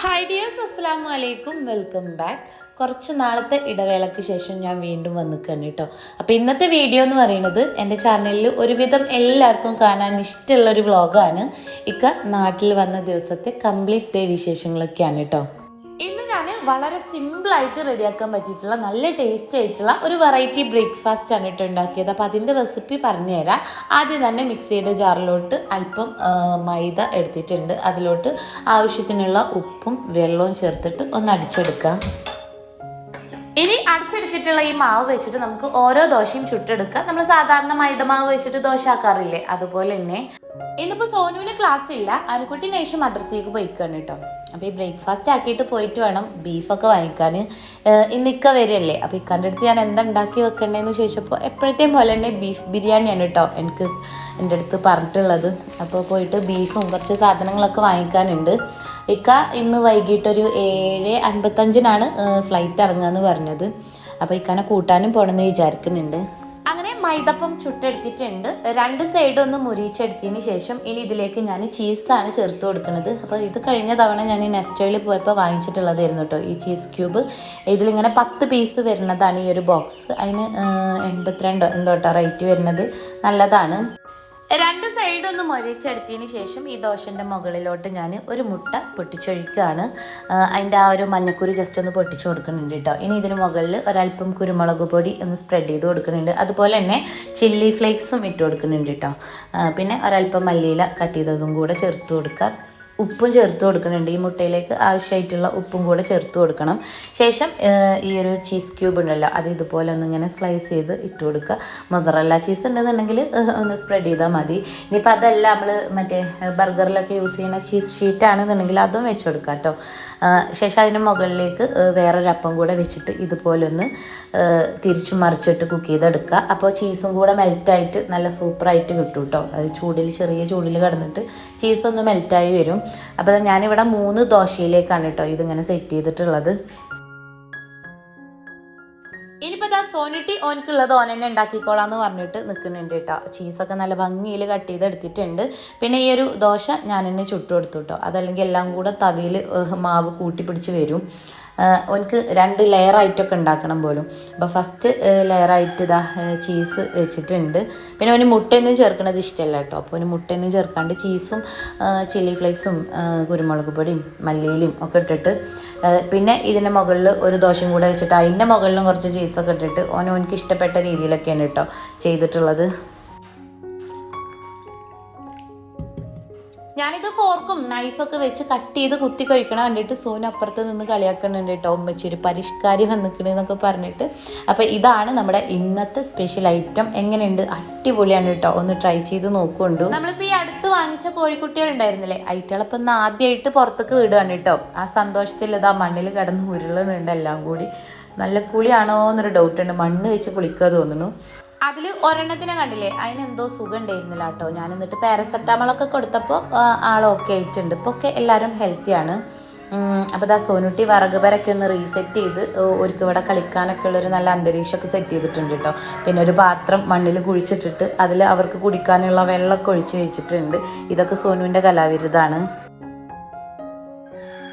Hi dears അസ്സാം വലൈക്കും welcome back കുറച്ച് നാളത്തെ ഇടവേളയ്ക്ക് ശേഷം ഞാൻ വീണ്ടും വന്നിക്കാണ് കേട്ടോ. അപ്പോൾ ഇന്നത്തെ വീഡിയോ എന്ന് പറയുന്നത് എന്റെ ചാനലിൽ ഒരുവിധം എല്ലാവർക്കും കാണാൻ ഇഷ്ടമുള്ളൊരു വ്ളോഗാണ് ഇക്ക നാട്ടിൽ വന്ന ദിവസത്തെ കംപ്ലീറ്റ് ഡേ വിശേഷങ്ങളൊക്കെയാണ് കേട്ടോ. വളരെ സിമ്പിളായിട്ട് റെഡിയാക്കാൻ പറ്റിയിട്ടുള്ള നല്ല ടേസ്റ്റ് ആയിട്ടുള്ള ഒരു വെറൈറ്റി ബ്രേക്ക്ഫാസ്റ്റ് ആണ് കേട്ടോ ഉണ്ടാക്കിയത്. അപ്പോൾ അതിന്റെ റെസിപ്പി പറഞ്ഞുതരാം. ആദ്യം തന്നെ മിക്സിയുടെ ജാറിലോട്ട് അല്പം മൈദ എടുത്തിട്ടുണ്ട്. അതിലോട്ട് ആവശ്യത്തിനുള്ള ഉപ്പും വെള്ളവും ചേർത്തിട്ട് ഒന്ന് അടിച്ചെടുക്കാം. ഇനി അടിച്ചെടുത്തിട്ടുള്ള ഈ മാവ് വെച്ചിട്ട് നമുക്ക് ഓരോ ദോശയും ചുട്ടെടുക്കാം. നമ്മൾ സാധാരണ മൈദ മാവ് വെച്ചിട്ട് ദോശ ആക്കാറില്ലേ? അതുപോലെ തന്നെ. ഇന്നിപ്പോൾ സോനുവിന് ക്ലാസ് ഇല്ല. അനുക്കുട്ടി നേഷം മദ്രസയ്ക്ക് പോയിക്കാണ് കേട്ടോ. അപ്പോൾ ഈ ബ്രേക്ക്ഫാസ്റ്റ് ആക്കിയിട്ട് പോയിട്ട് വേണം ബീഫൊക്കെ വാങ്ങിക്കാൻ. ഇന്ന് ഇക്ക വരികയല്ലേ അപ്പോൾ ഇക്കാന്റെ അടുത്ത് ഞാൻ എന്താ ഉണ്ടാക്കി വെക്കണ്ടേന്ന് ചോദിച്ചപ്പോൾ എപ്പോഴത്തെയും പോലെ തന്നെ ബീഫ് ബിരിയാണിയാണ് കേട്ടോ എനിക്ക് എന്റെ അടുത്ത് പറഞ്ഞിട്ടുള്ളത്. അപ്പോൾ പോയിട്ട് ബീഫും കുറച്ച് സാധനങ്ങളൊക്കെ വാങ്ങിക്കാനുണ്ട്. ഇക്ക ഇന്ന് വൈകിട്ടൊരു ഏഴ് അൻപത്തഞ്ചിനാണ് ഫ്ലൈറ്റ് ഇറങ്ങുക എന്ന് പറഞ്ഞത്. അപ്പോൾ ഇക്കാനെ കൂട്ടാനും പോകണമെന്ന് വിചാരിക്കുന്നുണ്ട്. മൈദപ്പം ചുട്ടെടുത്തിട്ടുണ്ട്. രണ്ട് സൈഡ് ഒന്ന് മുരിച്ചെടുത്തതിന് ശേഷം ഇനി ഇതിലേക്ക് ഞാൻ ചീസാണ് ചേർത്ത് കൊടുക്കുന്നത്. അപ്പോൾ ഇത് കഴിഞ്ഞ തവണ ഞാൻ നെസ്റ്റോയിൽ പോയപ്പോൾ വാങ്ങിച്ചിട്ടുള്ളതായിരുന്നു കേട്ടോ ഈ ചീസ് ക്യൂബ് ഇതിലിങ്ങനെ പത്ത് പീസ് വരുന്നതാണ് ഈ ഒരു ബോക്സ് അതിന് എൺപത്തിരണ്ടോ എന്തോട്ടോ റേറ്റ് വരുന്നത്. നല്ലതാണ്. രണ്ട് സൈഡ് ഒന്ന് മൊരിച്ചെടുത്തതിന് ശേഷം ഈ ദോശന്റെ മുകളിലോട്ട് ഞാൻ ഒരു മുട്ട പൊട്ടിച്ചൊഴിക്കുകയാണ്. അതിന്റെ ആ ഒരു മഞ്ഞക്കുരു ജസ്റ്റ് ഒന്ന് പൊട്ടിച്ചു കൊടുക്കുന്നുണ്ട് കേട്ടോ ഇനി ഇതിന് മുകളിൽ ഒരല്പം കുരുമുളക് പൊടി ഒന്ന് സ്പ്രെഡ് ചെയ്ത് കൊടുക്കുന്നുണ്ട്. അതുപോലെ തന്നെ ചില്ലി ഫ്ലേക്സും ഇട്ട് കൊടുക്കുന്നുണ്ട് കേട്ടോ പിന്നെ ഒരല്പം മല്ലിയില കട്ട് ചെയ്തതും കൂടെ ചേർത്ത് കൊടുക്കുക. ഉപ്പും ചേർത്ത് കൊടുക്കുന്നുണ്ട്. ഈ മുട്ടയിലേക്ക് ആവശ്യമായിട്ടുള്ള ഉപ്പും കൂടെ ചേർത്ത് കൊടുക്കണം. ശേഷം ഈ ഒരു ചീസ് ക്യൂബ് ഉണ്ടല്ലോ അത് ഇതുപോലെ ഒന്ന് ഇങ്ങനെ സ്ലൈസ് ചെയ്ത് ഇട്ട് കൊടുക്കുക. മൊസറല്ല ചീസ് ഉണ്ടെന്നുണ്ടെങ്കിൽ ഒന്ന് സ്പ്രെഡ് ചെയ്താൽ മതി. ഇനിയിപ്പോൾ അതല്ല നമ്മൾ മറ്റേ ബർഗറിലൊക്കെ യൂസ് ചെയ്യുന്ന ചീസ് ഷീറ്റ് ആണെന്നുണ്ടെങ്കിൽ അതും വെച്ച് കൊടുക്കാം കേട്ടോ. ശേഷം അതിന് മുകളിലേക്ക് വേറൊരപ്പം കൂടെ വെച്ചിട്ട് ഇതുപോലെ ഒന്ന് തിരിച്ചു മറിച്ചിട്ട് കുക്ക് ചെയ്തെടുക്കുക. അപ്പോൾ ചീസും കൂടെ മെൽറ്റായിട്ട് നല്ല സൂപ്പറായിട്ട് കിട്ടും കേട്ടോ. അത് ചൂടിൽ ചെറിയ ചൂടിൽ കിടന്നിട്ട് ചീസൊന്ന് മെൽറ്റായി വരും. അപ്പോൾ ഞാനിവിടെ മൂന്ന് ദോശയിലേക്കാണ് കേട്ടോ ഇതിങ്ങനെ സെറ്റ് ചെയ്തിട്ടുള്ളത്. ഇനിയിപ്പോൾ ഇതാ സോനിട്ടി ഓനക്കുള്ളത് ഓൻ തന്നെ ഉണ്ടാക്കിക്കോളാം എന്ന് പറഞ്ഞിട്ട് നിൽക്കുന്നുണ്ട് കേട്ടോ. ചീസൊക്കെ നല്ല ഭംഗിയിൽ കട്ട് ചെയ്ത് എടുത്തിട്ടുണ്ട്. പിന്നെ ഈ ഒരു ദോശ ഞാൻ തന്നെ ചുട്ടു കൊടുത്തു കേട്ടോ. അതല്ലെങ്കിൽ എല്ലാം കൂടെ തവിയിൽ മാവ് കൂട്ടിപ്പിടിച്ച് വരും. ആഹ് ഓനക്ക് രണ്ട് ലെയർ ആയിട്ടൊക്കെ ഉണ്ടാക്കണം പോലും. അപ്പോൾ ഫസ്റ്റ് ലെയറായിട്ട് ഇതാ ചീസ് വെച്ചിട്ടുണ്ട്. പിന്നെ അവന് മുട്ടയൊന്നും ചേർക്കണത് ഇഷ്ടമല്ല കേട്ടോ. അപ്പോൾ അവന് മുട്ടയൊന്നും ചേർക്കാണ്ട് ചീസും ചില്ലി ഫ്ലേക്സും കുരുമുളക് പൊടിയും മല്ലിയിലും ഒക്കെ ഇട്ടിട്ട് പിന്നെ ഇതിന്റെ മുകളിൽ ഒരു ദോശയും കൂടെ വെച്ചിട്ട് അതിന്റെ മുകളിലും കുറച്ച് ചീസൊക്കെ ഇട്ടിട്ട് ഓന് ഓനക്ക് ഇഷ്ടപ്പെട്ട രീതിയിലൊക്കെയാണ് കേട്ടോ ചെയ്തിട്ടുള്ളത്. ഞാനിത് ഫോർക്കും നൈഫൊക്കെ വെച്ച് കട്ട് ചെയ്ത് കുത്തി കഴിക്കണ കണ്ടിട്ട് സൂന് അപ്പുറത്ത് നിന്ന് കളിയാക്കുന്നുണ്ട് കേട്ടോ. ഉമ്മച്ചി ഒരു പരിഷ്കാരി വന്നിക്കണെന്നൊക്കെ പറഞ്ഞിട്ട്. അപ്പോൾ ഇതാണ് നമ്മുടെ ഇന്നത്തെ സ്പെഷ്യൽ ഐറ്റം എങ്ങനെയുണ്ട്? അടിപൊളിയാണ് കേട്ടോ. ഒന്ന് ട്രൈ ചെയ്ത് നോക്കുന്നുണ്ട് നമ്മളിപ്പോൾ ഈ അടുത്ത് വാങ്ങിച്ച കോഴിക്കുട്ടികൾ ഉണ്ടായിരുന്നില്ലേ? ഐറ്റളപ്പം ഒന്ന് ആദ്യമായിട്ട് പുറത്തേക്ക് വിടുകയാണ് കേട്ടോ. ആ സന്തോഷത്തിൽ ഇതാ മണ്ണിൽ കിടന്ന് ഉരുളുന്നുണ്ട് എല്ലാം കൂടി. നല്ല കുളിയാണോ എന്നൊരു ഡൗട്ടുണ്ട് മണ്ണ് വെച്ച് കുളിക്കുക തോന്നുന്നു. അതിൽ ഒരെണ്ണത്തിനെ കണ്ടില്ലേ? അതിന് എന്തോ സുഖം ഉണ്ടായിരുന്നില്ല കേട്ടോ ഞാൻ എന്നിട്ട് പാരസെറ്റാമോളൊക്കെ കൊടുത്തപ്പോൾ ആൾ ഓക്കെ ആയിട്ടുണ്ട് ഇപ്പോൾ ഒക്കെ എല്ലാവരും ഹെൽത്തിയാണ് അപ്പോൾ ദാ സോനുട്ടി വറക് പരക്കെ ഒന്ന് റീസെറ്റ് ചെയ്ത് ഒരുക്ക് ഇവിടെ കളിക്കാനൊക്കെ ഉള്ളൊരു നല്ല അന്തരീക്ഷമൊക്കെ സെറ്റ് ചെയ്തിട്ടുണ്ട് കേട്ടോ. പിന്നെ ഒരു പാത്രം മണ്ണിൽ കുഴിച്ചിട്ടിട്ട് അതിൽ അവർക്ക് കുടിക്കാനുള്ള വെള്ളമൊക്കെ ഒഴിച്ച് വെച്ചിട്ടുണ്ട്. ഇതൊക്കെ സോനുവിന്റെ കലാവിരുതാണ്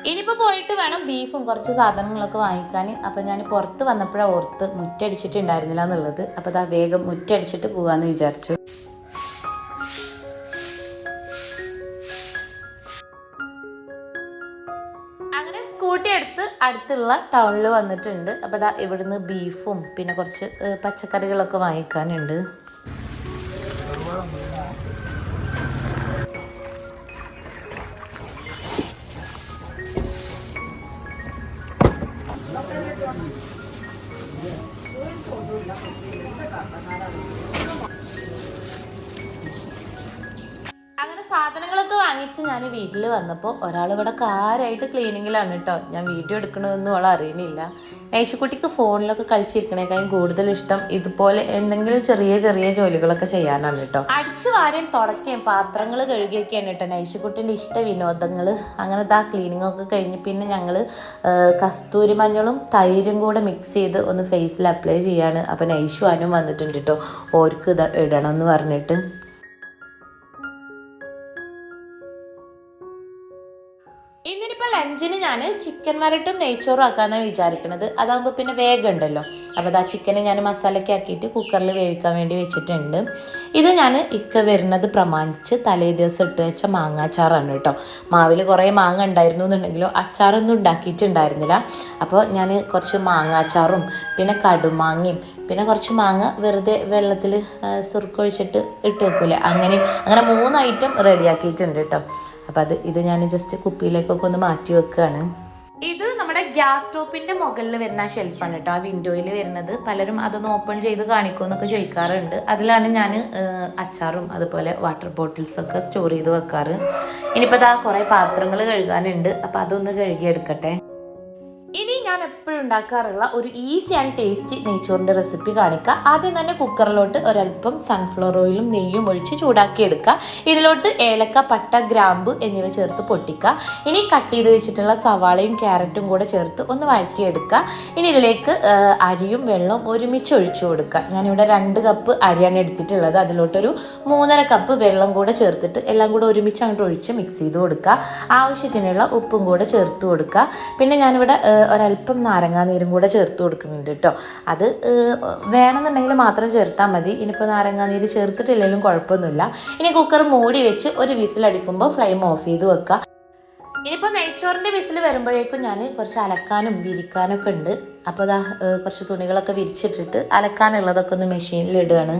ഇനിയിപ്പോൾ പോയിട്ട് വേണം ബീഫും കുറച്ച് സാധനങ്ങളൊക്കെ വാങ്ങിക്കാൻ. അപ്പോൾ ഞാൻ പുറത്ത് വന്നപ്പോഴാണ് ഓർത്ത് മുറ്റടിച്ചിട്ടുണ്ടായിരുന്നില്ല എന്നുള്ളത്. അപ്പോൾ അതാ വേഗം മുറ്റടിച്ചിട്ട് പോകാമെന്ന് വിചാരിച്ചു. അങ്ങനെ സ്കൂട്ടി എടുത്ത് അടുത്തുള്ള ടൗണിൽ വന്നിട്ടുണ്ട്. അപ്പോൾ ദാ ഇവിടുന്ന് ബീഫും പിന്നെ കുറച്ച് പച്ചക്കറികളൊക്കെ വാങ്ങിക്കാനുണ്ട്. അങ്ങനെ സാധനങ്ങളൊക്കെ വാങ്ങിച്ച് ഞാൻ വീട്ടിൽ വന്നപ്പോൾ ഒരാൾ ഇവിടെ കാരായിട്ട് ക്ലീനിങ്ങിലാണ് കേട്ടോ ഞാൻ വീഡിയോ എടുക്കണമെന്നും അവൾ അറിയണില്ല. ഐശുക്കുട്ടിക്ക് ഫോണിലൊക്കെ കളിച്ചിരിക്കണേക്കാളും കൂടുതൽ ഇഷ്ടം ഇതുപോലെ എന്തെങ്കിലും ചെറിയ ചെറിയ ജോലികളൊക്കെ ചെയ്യാനാണ് കേട്ടോ അടിച്ചു വാരയും തുടക്കുകയും പാത്രങ്ങൾ കഴുകിയൊക്കെയാണ് കേട്ടോ നൈശുക്കുട്ടിന്റെ ഇഷ്ട വിനോദങ്ങൾ. അങ്ങനത്തെ ആ ക്ലീനിങ് ഒക്കെ കഴിഞ്ഞ് പിന്നെ ഞങ്ങൾ കസ്തൂരി മഞ്ഞളും തൈരും കൂടെ മിക്സ് ചെയ്ത് ഒന്ന് ഫേസിൽ അപ്ലൈ ചെയ്യാണ്. അപ്പോൾ നൈഷു അനും വന്നിട്ടുണ്ട് കേട്ടോ ഓർക്ക് ഇടണം എന്ന് പറഞ്ഞിട്ട്. ലഞ്ചിന് ഞാൻ ചിക്കൻ വരട്ടും നെയ്ച്ചോറും ആക്കാമെന്നാണ് വിചാരിക്കുന്നത് അതാകുമ്പോൾ പിന്നെ വേഗം ഉണ്ടല്ലോ അപ്പോൾ അതാ ചിക്കനെ ഞാൻ മസാലയ്ക്ക് ആക്കിയിട്ട് കുക്കറിൽ വേവിക്കാൻ വേണ്ടി വെച്ചിട്ടുണ്ട്. ഇത് ഞാൻ ഇക്ക വരുന്നത് പ്രമാണിച്ച് തലേ ദിവസം ഇട്ട് വെച്ച മാങ്ങാച്ചാറാണ് കേട്ടോ. മാവിൽ കുറേ മാങ്ങ ഉണ്ടായിരുന്നു എന്നുണ്ടെങ്കിലും അച്ചാറൊന്നും ഉണ്ടാക്കിയിട്ടുണ്ടായിരുന്നില്ല. അപ്പോൾ ഞാൻ കുറച്ച് മാങ്ങാച്ചാറും പിന്നെ കടുമാങ്ങയും പിന്നെ കുറച്ച് മാങ്ങ വെറുതെ വെള്ളത്തിൽ സുറുക്കൊഴിച്ചിട്ട് ഇട്ട് വെക്കൂലേ. അങ്ങനെ അങ്ങനെ മൂന്ന് ഐറ്റം റെഡിയാക്കിയിട്ടുണ്ട് കേട്ടോ അപ്പോൾ അത് ഇത് ഞാൻ ജസ്റ്റ് കുപ്പിയിലേക്കൊക്കെ ഒന്ന് മാറ്റി വെക്കുകയാണ് ഇത് നമ്മുടെ ഗ്യാസ് സ്റ്റോപ്പിന്റെ മുകളിൽ വരുന്ന ഷെൽഫാണ് കേട്ടോ ആ വിൻഡോയിൽ വരുന്നത്. പലരും അതൊന്ന് ഓപ്പൺ ചെയ്ത് കാണിക്കുമെന്നൊക്കെ ചോദിക്കാറുണ്ട്. അതിലാണ് ഞാൻ അച്ചാറും അതുപോലെ വാട്ടർ ബോട്ടിൽസൊക്കെ സ്റ്റോർ ചെയ്ത് വെക്കാറ്. ഇനിയിപ്പോൾ അതാ കുറേ പാത്രങ്ങൾ കഴുകാനുണ്ട്. അപ്പോൾ അതൊന്ന് കഴുകിയെടുക്കട്ടെ. ഞാൻ എപ്പോഴും ഉണ്ടാക്കാറുള്ള ഒരു ഈസി ആൻഡ് ടേസ്റ്റി നെയ്ച്ചോറിന്റെ റെസിപ്പി കാണിക്കുക ആദ്യം തന്നെ കുക്കറിലോട്ട് ഒരല്പം സൺഫ്ലവർ ഓയിലും നെയ്യും ഒഴിച്ച് ചൂടാക്കിയെടുക്കുക. ഇതിലോട്ട് ഏലക്ക പട്ട ഗ്രാമ്പ് എന്നിവ ചേർത്ത് പൊട്ടിക്കുക. ഇനി കട്ട് ചെയ്ത് വെച്ചിട്ടുള്ള സവാളയും ക്യാരറ്റും കൂടെ ചേർത്ത് ഒന്ന് വഴറ്റിയെടുക്കുക. ഇനി ഇതിലേക്ക് അരിയും വെള്ളവും ഒരുമിച്ച് ഒഴിച്ചു കൊടുക്കുക. ഞാനിവിടെ രണ്ട് കപ്പ് അരിയാണ് എടുത്തിട്ടുള്ളത്. അതിലോട്ടൊരു മൂന്നര കപ്പ് വെള്ളം കൂടെ ചേർത്തിട്ട് എല്ലാം കൂടെ ഒരുമിച്ച് അങ്ങോട്ട് ഒഴിച്ച് മിക്സ് ചെയ്ത് കൊടുക്കുക. ആവശ്യത്തിനുള്ള ഉപ്പും കൂടെ ചേർത്ത് കൊടുക്കുക. പിന്നെ ഞാനിവിടെ ആ, ഒരല്പം നാരങ്ങാനീരും കൂടെ ചേർത്ത് കൊടുക്കുന്നുണ്ട് കേട്ടോ. അത് വേണമെന്നുണ്ടെങ്കിൽ മാത്രം ചേർത്താൽ മതി. ഇനിയിപ്പോൾ നാരങ്ങാനീര് ചേർത്തിട്ടില്ലെങ്കിലും കുഴപ്പമൊന്നുമില്ല. ഇനി കുക്കർ മൂടി വെച്ച് ഒരു വിസിലടിക്കുമ്പോൾ ഫ്ലെയിം ഓഫ് ചെയ്ത് വെക്കുക ഇനിയിപ്പോൾ നെയ്ച്ചോറിന്റെ വിസിൽ വരുമ്പോഴേക്കും ഞാൻ കുറച്ച് അലക്കാനും വിരിക്കാനൊക്കെ ഉണ്ട്. അപ്പോൾ അതാ കുറച്ച് തുണികളൊക്കെ വിരിച്ചിട്ടിട്ട് അലക്കാനുള്ളതൊക്കെ ഒന്ന് മെഷീനിൽ ഇടുകയാണ്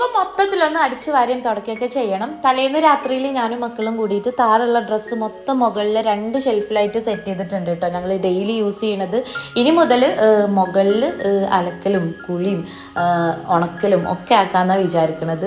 ഇനിയിപ്പോൾ മൊത്തത്തിലൊന്ന് അടിച്ചു വാരിയും തുടക്കുകയൊക്കെ ചെയ്യണം. തലേന്ന് രാത്രിയിൽ ഞാനും മക്കളും കൂടിയിട്ട് താഴെയുള്ള ഡ്രസ്സ് മൊത്തം മുകളിൽ രണ്ട് ഷെൽഫിലായിട്ട് സെറ്റ് ചെയ്തിട്ടുണ്ട് കേട്ടോ. ഞങ്ങൾ ഡെയിലി യൂസ് ചെയ്യണത്. ഇനി മുതൽ മുകളിൽ അലക്കലും കുളിയും ഉണക്കലും ഒക്കെ ആക്കാമെന്നാണ് വിചാരിക്കുന്നത്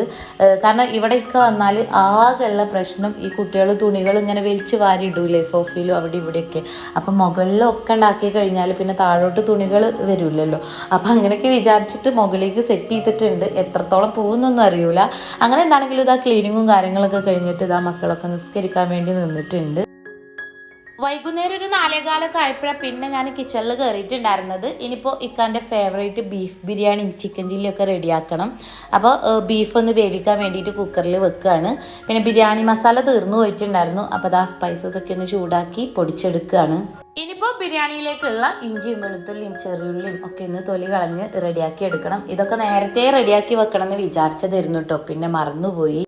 കാരണം ഇവിടെയൊക്കെ വന്നാൽ ആകെയുള്ള പ്രശ്നം ഈ കുട്ടികൾ തുണികൾ ഇങ്ങനെ വലിച്ച് വാരി ഇടൂലേ സോഫയിലും അവിടെ ഇവിടെയൊക്കെ. അപ്പം മുകളിലൊക്കെ ഉണ്ടാക്കി കഴിഞ്ഞാൽ പിന്നെ താഴോട്ട് തുണികൾ വരില്ലല്ലോ. അപ്പം അങ്ങനെയൊക്കെ വിചാരിച്ചിട്ട് മുകളിലേക്ക് സെറ്റ് ചെയ്തിട്ടുണ്ട്. എത്രത്തോളം പോകുന്നൊന്നും അറിയൂല. അങ്ങനെ എന്താണെങ്കിലും ഇതാ ക്ലീനിങ്ങും കാര്യങ്ങളൊക്കെ കഴിഞ്ഞിട്ട് ഇതാ മക്കളൊക്കെ നിസ്കരിക്കാൻ വേണ്ടി നിന്നിട്ടുണ്ട്. വൈകുന്നേരം ഒരു നാലേകാലൊക്കെ ആയപ്പോഴാണ് പിന്നെ ഞാൻ കിച്ചണിൽ കയറിയിട്ടുണ്ടായിരുന്നത് ഇനിയിപ്പോൾ ഇക്കാന്റെ ഫേവറേറ്റ് ബീഫ് ബിരിയാണിയും ചിക്കൻ ചില്ലിയൊക്കെ റെഡിയാക്കണം അപ്പോൾ ബീഫ് ഒന്ന് വേവിക്കാൻ വേണ്ടിയിട്ട് കുക്കറിൽ വെക്കുകയാണ് പിന്നെ ബിരിയാണി മസാല തീർന്നു പോയിട്ടുണ്ടായിരുന്നു. അപ്പോൾ അതാ സ്പൈസസ് ഒക്കെ ഒന്ന് ചൂടാക്കി പൊടിച്ചെടുക്കുകയാണ് ഇനിയിപ്പോൾ ബിരിയാണിയിലേക്കുള്ള ഇഞ്ചിയും വെളുത്തുള്ളിയും ചെറിയുള്ളിയും ഒക്കെ ഒന്ന് തൊലി കളഞ്ഞ് റെഡിയാക്കി എടുക്കണം. ഇതൊക്കെ നേരത്തെ റെഡിയാക്കി വെക്കണം എന്ന് വിചാരിച്ചതായിരുന്നു കേട്ടോ പിന്നെ മറന്നുപോയി.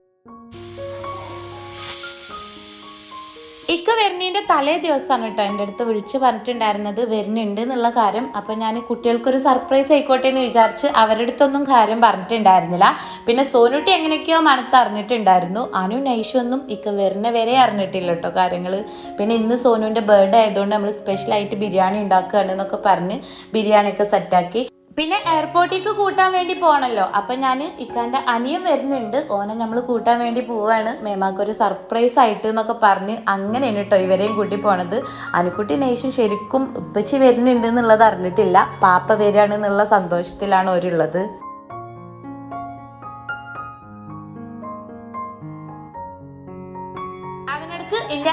ഇക്ക വരുന്നതിന്റെ തലേ ദിവസമാണ് കേട്ടോ. എന്റെ അടുത്ത് വിളിച്ച് പറഞ്ഞിട്ടുണ്ടായിരുന്നത് വരുന്നുണ്ട് എന്നുള്ള കാര്യം. അപ്പം ഞാൻ കുട്ടികൾക്കൊരു സർപ്രൈസ് ആയിക്കോട്ടെ എന്ന് വിചാരിച്ച് അവരുടെ അടുത്തൊന്നും കാര്യം പറഞ്ഞിട്ടുണ്ടായിരുന്നില്ല. പിന്നെ സോനുട്ടി എങ്ങനെയൊക്കെയോ മനത്ത് അറിഞ്ഞിട്ടുണ്ടായിരുന്നു. അനു നൈഷു ഒന്നും ഇക്ക വരുന്ന വരെ അറിഞ്ഞിട്ടില്ല കേട്ടോ കാര്യങ്ങൾ പിന്നെ ഇന്ന് സോനുവിന്റെ ബർത്ത്ഡേ ആയതുകൊണ്ട് നമ്മൾ സ്പെഷ്യലായിട്ട് ബിരിയാണി ഉണ്ടാക്കുകയാണ് എന്നൊക്കെ പറഞ്ഞ് ബിരിയാണിയൊക്കെ സെറ്റാക്കി പിന്നെ എയർപോർട്ടിലേക്ക് കൂട്ടാൻ വേണ്ടി പോകണല്ലോ അപ്പം ഞാൻ ഇക്കാന്റെ അനിയൻ വരുന്നുണ്ട്. ഓനെ നമ്മൾ കൂട്ടാൻ വേണ്ടി പോവാണ്. മേമാക്കൊരു സർപ്രൈസ് ആയിട്ട് എന്നൊക്കെ പറഞ്ഞ് അങ്ങനെയാണ് കേട്ടോ ഇവരെയും കൂട്ടി പോണത്. അനുക്കുട്ടി നേശം ശരിക്കും ഉപ്പച്ചി വരുന്നുണ്ട് എന്നുള്ളത് അറിഞ്ഞിട്ടില്ല. പാപ്പ വരികയാണെന്നുള്ള സന്തോഷത്തിലാണ് അവരുള്ളത്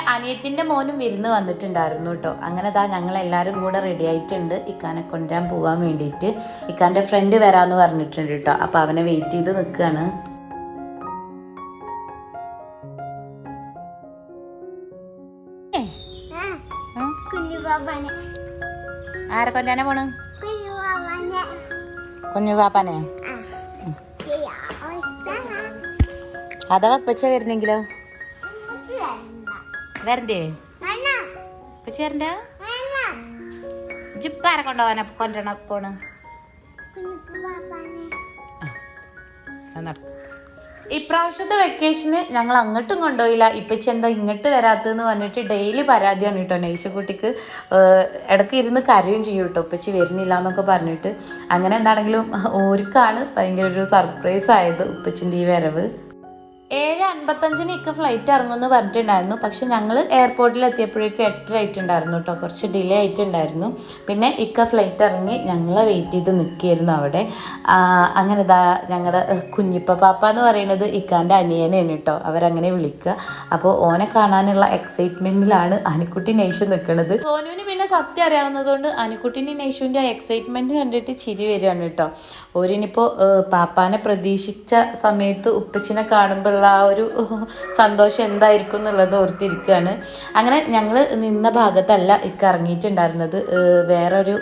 അനിയത്തിന്റെ മോനും വിരുന്ന് വന്നിട്ടുണ്ടായിരുന്നു കേട്ടോ. അങ്ങനെ ദാ ഞങ്ങൾ എല്ലാവരും കൂടെ റെഡി ആയിട്ടുണ്ട്. ഇക്കാനെ കൊണ്ടുവരാൻ പോകാൻ വേണ്ടിയിട്ട്. ഇക്കാന്റെ ഫ്രണ്ട് വരാമെന്ന് പറഞ്ഞിട്ടുണ്ട് കേട്ടോ. അപ്പോൾ അവനെ വെയിറ്റ് ചെയ്ത് നിൽക്കുകയാണ് ആരെ പോണ് കുഞ്ഞു പാപ്പാനെ ഇഷ്ടമാണ് അഥവാ ഉപ്പച്ച വരുന്നെങ്കിലോ? വരണ്ടേ ഉപ്പച്ച വരണ്ട ജിപ്പാരെ കൊണ്ടുപോകാനാ കൊണ്ടുവരണം പോണ് നടക്കും. ഇപ്രാവശ്യത്തെ വെക്കേഷന് ഞങ്ങൾ അങ്ങോട്ടും കൊണ്ടുപോയില്ല. ഇപ്പച്ചി എന്താ ഇങ്ങോട്ട് വരാത്തതെന്ന് പറഞ്ഞിട്ട് ഡെയിലി പരാതിയാണ് കേട്ടോ നെയ്ശക്കുട്ടിക്ക് ഇടയ്ക്ക് ഇരുന്ന് കരയും ചെയ്യും കേട്ടോ. ഇപ്പച്ചി വരുന്നില്ല എന്നൊക്കെ പറഞ്ഞിട്ട്. അങ്ങനെ എന്താണെങ്കിലും ഓർക്കാണ് ഭയങ്കര ഒരു സർപ്രൈസ് ആയത് ഉപ്പച്ചിന്റെ ഈ വരവ്. ഏഴ് അൻപത്തഞ്ചിന് ഇക്ക ഫ്ലൈറ്റ് ഇറങ്ങുമെന്ന് പറഞ്ഞിട്ടുണ്ടായിരുന്നു. പക്ഷെ ഞങ്ങൾ എയർപോർട്ടിൽ എത്തിയപ്പോഴേക്കും എട്ടര ആയിട്ടുണ്ടായിരുന്നു കേട്ടോ കുറച്ച് ഡിലേ ആയിട്ടുണ്ടായിരുന്നു. പിന്നെ ഇക്ക ഫ്ലൈറ്റ് ഇറങ്ങി ഞങ്ങൾ വെയിറ്റ് ചെയ്ത് നിൽക്കുകയായിരുന്നു അവിടെ. അങ്ങനെ ഇതാ ഞങ്ങളുടെ കുഞ്ഞിപ്പ പാപ്പ എന്ന് പറയുന്നത് ഇക്കാന്റെ അനിയനെയാണ് കേട്ടോ അവരങ്ങനെ വിളിക്കുക. അപ്പോൾ ഓനെ കാണാനുള്ള എക്സൈറ്റ്മെന്റിലാണ് അനിക്കുട്ടി നൈഷു നിൽക്കുന്നത് സോനുവിന് പിന്നെ സത്യം അറിയാവുന്നതുകൊണ്ട് അനിക്കുട്ടിന്റെ നൈഷുവിന്റെ ആ എക്സൈറ്റ്മെന്റ് കണ്ടിട്ട് ചിരി വരികയാണ് കേട്ടോ ഓരിനിപ്പോൾ പാപ്പാനെ പ്രതീക്ഷിച്ച സമയത്ത് ഉപ്പച്ചിനെ കാണുമ്പോഴുള്ള ആ ഒരു സന്തോഷം എന്തായിരിക്കും എന്നുള്ളത് ഓർത്തിരിക്കുകയാണ് അങ്ങനെ ഞങ്ങൾ നിന്ന ഭാഗത്തല്ല ഇക്ക് ഇറങ്ങിയിട്ടുണ്ടായിരുന്നത്. വേറൊരു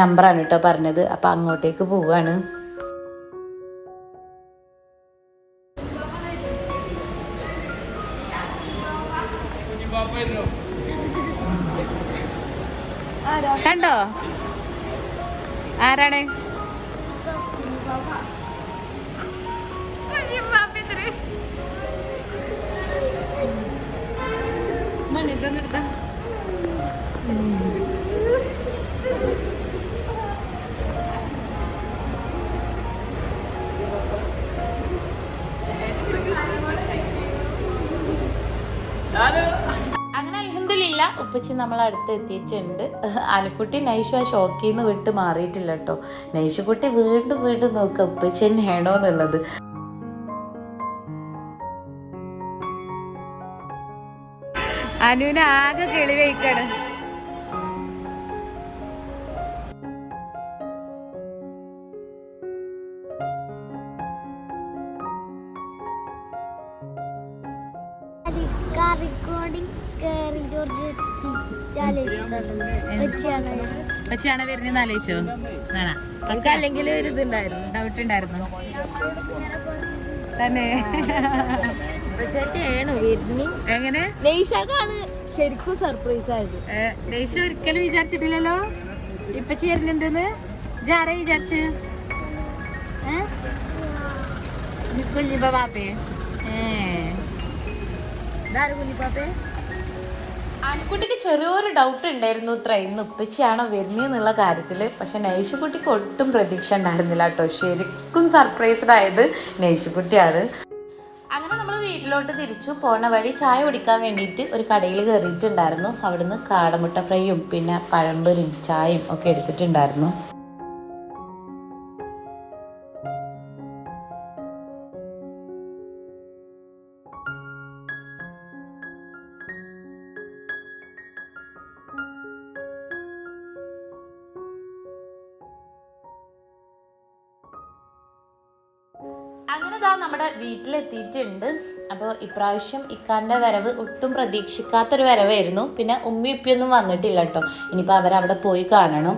നമ്പറാണ് കേട്ടോ പറഞ്ഞത്. അപ്പോൾ അങ്ങോട്ടേക്ക് പോവുകയാണ് കണ്ടോ? ആരാണ്? ഉപ്പച്ചി നമ്മൾ അടുത്ത് എത്തിയിട്ടുണ്ട്. അനുക്കുട്ടി നൈഷു ആ ഷോക്കിൽ നിന്ന് വിട്ട് മാറിയിട്ടില്ല കേട്ടോ നൈഷുക്കുട്ടി വീണ്ടും വീണ്ടും നോക്കുക ഉപ്പച്ചി തന്നെയാണോ എന്നുള്ളത്. അനുവിനെ ആകെ കിളി വയ്ക്കാണ്. കയറി ജോർജ് വെച്ചാണ് ഉപ്പച്ചിയാണ് വരുന്നതെന്ന് ആലോചിച്ചോ നമുക്ക് അല്ലെങ്കിൽ ഒരു ഇതുണ്ടായിരുന്നു. ഡൗട്ട് ഉണ്ടായിരുന്നു. തന്നെ. എങ്ങനെ? നെയ്ഷാക്കാണ് ശരിക്കും സർപ്രൈസ് ആയത്. നെയ്ഷ ഒരിക്കലും വിചാരിച്ചിട്ടില്ലല്ലോ? ഇപ്പൊ ചേരുന്നുണ്ടെന്ന് ജാര വിചാരിച്ച്? കുഞ്ഞിപ്പ പാപ്പേ. ഏ. കുഞ്ഞിപ്പാപ്പേ? ആനക്കുട്ടിക്ക് ചെറിയൊരു ഡൗട്ട് ഉണ്ടായിരുന്നു ഇത്ര. ഇന്ന് ഉപ്പച്ചിയാണോ വരുന്നതെന്നുള്ള കാര്യത്തിൽ പക്ഷെ നൈഷുക്കുട്ടിക്ക് ഒട്ടും പ്രതീക്ഷ ഉണ്ടായിരുന്നില്ല കേട്ടോ. ശരിക്കും സർപ്രൈസ്ഡ് ആയത് നൈഷുക്കുട്ടിയാണ്. അങ്ങനെ നമ്മൾ വീട്ടിലോട്ട് തിരിച്ചു. പോണ വഴി ചായ കുടിക്കാൻ വേണ്ടിയിട്ട് ഒരു കടയിൽ കയറിയിട്ടുണ്ടായിരുന്നു. അവിടുന്ന് കാടമുട്ട ഫ്രൈയും പിന്നെ പഴംപൊരിയും ചായയും ഒക്കെ എടുത്തിട്ടുണ്ടായിരുന്നു. വീട്ടിലെത്തിയിട്ടുണ്ട് അപ്പോൾ ഇപ്രാവശ്യം ഇക്കാന്റെ വരവ് ഒട്ടും പ്രതീക്ഷിക്കാത്തൊരു വരവായിരുന്നു. പിന്നെ ഉമ്മി ഉപ്പിയൊന്നും വന്നിട്ടില്ല കേട്ടോ. ഇനിയിപ്പോൾ അവരവിടെ പോയി കാണണം.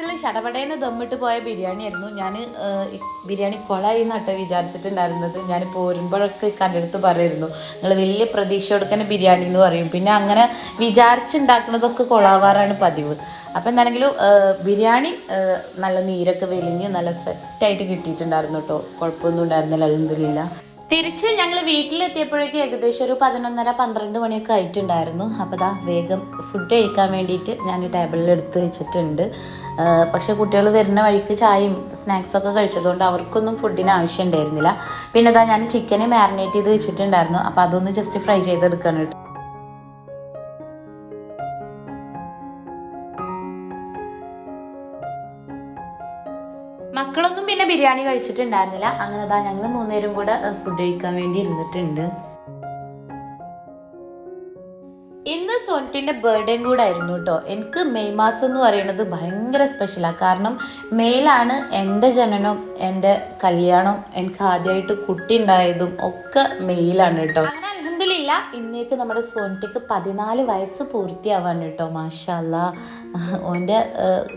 ലാസ്റ്റ് ശടപടേനെ ദമ്മിട്ട് പോയ ബിരിയാണി ആയിരുന്നു ഞാൻ ബിരിയാണി കൊളായി എന്നാട്ട് വിചാരിച്ചിട്ടുണ്ടായിരുന്നത്. ഞാൻ പോരുമ്പോഴൊക്കെ കണ്ടെടുത്ത് അടുത്ത് പറയായിരുന്നു നിങ്ങൾ വലിയ പ്രതീക്ഷ കൊടുക്കുന്ന ബിരിയാണി എന്ന് പറയും. പിന്നെ അങ്ങനെ വിചാരിച്ചുണ്ടാക്കുന്നതൊക്കെ കൊളാവാറാണ് പതിവ്. അപ്പം എന്താണെങ്കിലും ബിരിയാണി നല്ല നീരൊക്കെ വെലിഞ്ഞ് നല്ല സെറ്റായിട്ട് കിട്ടിയിട്ടുണ്ടായിരുന്നു കേട്ടോ. കുഴപ്പമൊന്നും ഉണ്ടായിരുന്നില്ല അലഹമില്ല തിരിച്ച് ഞങ്ങൾ വീട്ടിലെത്തിയപ്പോഴേക്ക് ഏകദേശം ഒരു പതിനൊന്നര പന്ത്രണ്ട് മണിയൊക്കെ ആയിട്ടുണ്ടായിരുന്നു. അപ്പോൾ ദാ വേഗം ഫുഡ് കഴിക്കാൻ വേണ്ടിയിട്ട് ഞാൻ ടേബിളിൽ എടുത്ത് വെച്ചിട്ടുണ്ട്. പക്ഷേ കുട്ടികൾ വരുന്ന വഴിക്ക് ചായയും സ്നാക്സൊക്കെ കഴിച്ചതുകൊണ്ട് അവർക്കൊന്നും ഫുഡിന് ആവശ്യം ഉണ്ടായിരുന്നില്ല. പിന്നെ ഇതാ ഞാൻ ചിക്കന് മാരിനേറ്റ് ചെയ്ത് വെച്ചിട്ടുണ്ടായിരുന്നു. അപ്പോൾ അതൊന്ന് ജസ്റ്റ് ഫ്രൈ ചെയ്തെടുക്കാനായിട്ട് മക്കളൊന്നും പിന്നെ ബിരിയാണി കഴിച്ചിട്ടുണ്ടായിരുന്നില്ല. അങ്ങനെ ദാ ഞങ്ങൾ മൂന്നുപേരും കൂടെ ഫുഡ് കഴിക്കാൻ വേണ്ടി ഇരുന്നിട്ടുണ്ട്. ഇന്ന് സോനറ്റിന്റെ ബർത്ത്ഡേയും കൂടെ ആയിരുന്നു കേട്ടോ എനിക്ക് മെയ് മാസം എന്ന് പറയുന്നത് ഭയങ്കര സ്പെഷ്യലാണ് കാരണം മെയ്ലാണ് എന്റെ ജനനം എന്റെ കല്യാണം എനിക്ക് ആദ്യമായിട്ട് കുട്ടി ഉണ്ടായതും ഒക്കെ മെയ്ലാണ് കേട്ടോ അങ്ങനെ അലഹമില്ല ഇന്നേക്ക് നമ്മുടെ സോനിറ്റയ്ക്ക് പതിനാല് വയസ്സ് പൂർത്തിയാവാണ് കേട്ടോ മാഷല്ല. ഓന്റെ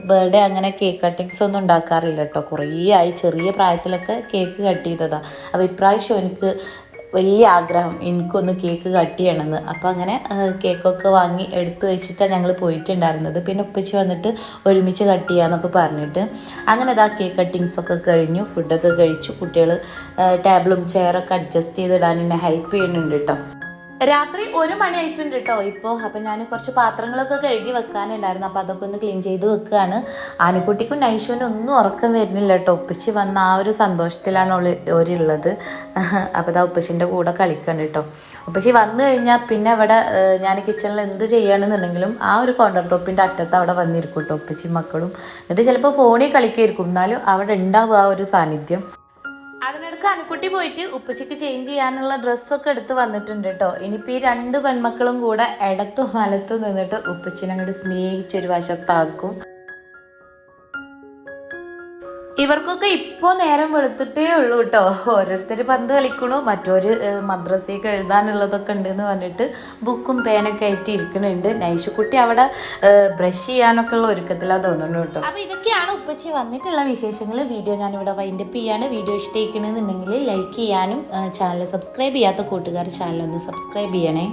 ബർത്ത്ഡേ അങ്ങനെ കേക്ക് കട്ടിങ്സ് ഒന്നും ഉണ്ടാക്കാറില്ല കേട്ടോ. കുറേ ആയി ചെറിയ പ്രായത്തിലൊക്കെ കേക്ക് കട്ട് ചെയ്തതാണ് അപ്പോൾ ഇപ്രാവശ്യം എനിക്ക് വലിയ ആഗ്രഹം എനിക്കൊന്ന് കേക്ക് കട്ട് ചെയ്യണമെന്ന്. അപ്പോൾ അങ്ങനെ കേക്കൊക്കെ വാങ്ങി എടുത്തു വെച്ചിട്ടാണ് ഞങ്ങൾ പോയിട്ടുണ്ടായിരുന്നത്. പിന്നെ ഉപ്പച്ചി വന്നിട്ട് ഒരുമിച്ച് കട്ട് ചെയ്യാമെന്നൊക്കെ പറഞ്ഞിട്ട് അങ്ങനെ ഇതാ കേക്ക് കട്ടിങ്സൊക്കെ കഴിഞ്ഞു ഫുഡൊക്കെ കഴിച്ചു. കുട്ടികൾ ടേബിളും ചെയറൊക്കെ അഡ്ജസ്റ്റ് ചെയ്തിടാൻ എന്നെ ഹെൽപ്പ് ചെയ്യുന്നുണ്ട് കേട്ടോ. രാത്രി ഒരു മണി ആയിട്ടുണ്ട് കേട്ടോ ഇപ്പോൾ അപ്പം ഞാൻ കുറച്ച് പാത്രങ്ങളൊക്കെ കഴുകി വെക്കാനുണ്ടായിരുന്നു. അപ്പോൾ അതൊക്കെ ഒന്ന് ക്ലീൻ ചെയ്ത് വെക്കുകയാണ് ആനക്കുട്ടിക്കും നൈഷുവിനും ഒന്നും ഉറക്കം വരുന്നില്ല കേട്ടോ ഉപ്പച്ചി വന്ന ആ ഒരു സന്തോഷത്തിലാണ് ഒരുള്ളത് അപ്പോൾ ഇതാ ഉപ്പച്ചിന്റെ കൂടെ കളിക്കണം കേട്ടോ ഉപ്പച്ചി വന്നു കഴിഞ്ഞാൽ പിന്നെ അവിടെ ഞാൻ കിച്ചണിൽ എന്ത് ചെയ്യുകയാണെന്നുണ്ടെങ്കിലും ആ ഒരു കൗണ്ടർ ടോപ്പിന്റെ അറ്റത്ത് അവിടെ വന്നിരിക്കും കേട്ടോ ഉപ്പച്ചി മക്കളും. എന്നിട്ട് ചിലപ്പോൾ ഫോണിൽ കളിക്കായിരിക്കും. എന്നാലും അവിടെ ഉണ്ടാവും ആ ഒരു സാന്നിധ്യം. അതിനിടക്ക് അനുക്കുട്ടി പോയിട്ട് ഉപ്പച്ചയ്ക്ക് ചേഞ്ച് ചെയ്യാനുള്ള ഡ്രസ്സൊക്കെ എടുത്ത് വന്നിട്ടുണ്ട് കേട്ടോ ഇനിയിപ്പോൾ ഈ രണ്ട് പെൺമക്കളും കൂടെ ഇടത്തും വലത്തും നിന്നിട്ട് ഉപ്പച്ചിനെ അങ്ങോട്ട് സ്നേഹിച്ചൊരു വശത്താക്കും. ഇവർക്കൊക്കെ ഇപ്പോൾ നേരം വെളുത്തിട്ടേ ഉള്ളൂ കേട്ടോ ഓരോരുത്തർ പന്ത് കളിക്കണു മറ്റൊരു മദ്രസയൊക്കെ എഴുതാനുള്ളതൊക്കെ ഉണ്ടെന്ന് പറഞ്ഞിട്ട് ബുക്കും പേനൊക്കെ ആയിട്ട് ഇരിക്കണുണ്ട്. നൈഷുക്കുട്ടി അവിടെ ബ്രഷ് ചെയ്യാനൊക്കെ ഉള്ള ഒരുക്കത്തിലാണ് തോന്നുന്നു കേട്ടോ അപ്പോൾ ഇതൊക്കെയാണ് ഉപ്പച്ചി വന്നിട്ടുള്ള വിശേഷങ്ങൾ വീഡിയോ ഞാനിവിടെ വൈൻഡപ്പ് ചെയ്യാണ്. വീഡിയോ ഇഷ്ടമായിക്കണമെന്നുണ്ടെങ്കിൽ ലൈക്ക് ചെയ്യാനും ചാനൽ സബ്സ്ക്രൈബ് ചെയ്യാത്ത കൂട്ടുകാർ ചാനൽ ഒന്ന് സബ്സ്ക്രൈബ് ചെയ്യണേ.